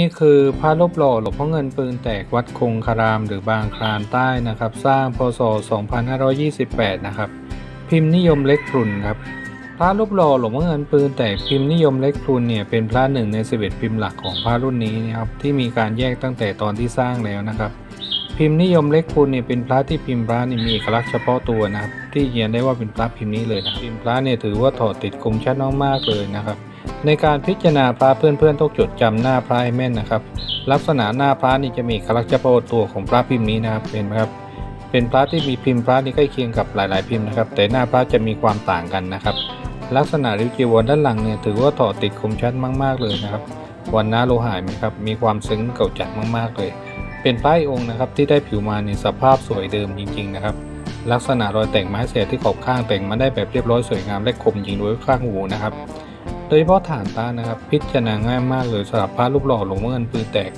นี่คือพระรูปหล่อหลวงพ่อเงินปืนแตกวัดคงคารามหรือบางคลานใต้นะครับ สร้างพศ 2528 นะครับ พิมพ์นิยมเล็กพรุนครับพระรูปหล่อหลวงพ่อเงินปืนแตกพิมพ์นิยมเล็กพรุนเนี่ยเป็นพระหนึ่งใน11พิมพ์หลักของพระรุ่นนี้นะครับที่มีการแยกตั้งแต่ตอนที่สร้างแล้วนะครับพิมพ์นิยมเล็กพรุนเนี่ยเป็นพระที่พิมพ์พระนี่มีเอกลักษณ์เฉพาะตัวนะครับที่ยืนยันได้ว่าเป็นพระพิมพ์นี้เลยนะพิมพ์พระเนี่ยถือว่าถอดติดคมชัดมากๆเลยนะครับ ในการพิจารณาพระเพื่อนๆต้องจดจำหน้าพระให้แม่นนะครับ ลักษณะหน้าพระนี่จะมีเอกลักษณ์เฉพาะตัวของพระพิมพ์นี้นะครับเห็นไหมครับเป็นพระที่มีพิมพ์พระนี่ใกล้เคียงกับหลาย ๆ พิมพ์นะครับ แต่หน้าพระจะมีความต่างกันนะครับ ลักษณะริ้วจีวรด้านหลังเนี่ยถือว่าถอดติดคมชัดมาก ๆ เลยนะครับวันน้าโลหะเห็นไหมครับมีความซึ้งเก่าจัดมาก ๆ เลย เป็นพระอีกองค์นะครับที่ได้ผิวมาในสภาพสวยเดิมจริง ๆ นะครับ ลักษณะรอยแต่งไม้เสียที่ขอบข้างแต่งมาได้แบบเรียบร้อยสวยงามและคมจริงด้วยข้างหูนะครับ โดยเฉพาะฐานตานะครับพิจารณาง่ายมากเลยสำหรับพระรูปหล่อหลวงพ่อเงินปืนแตก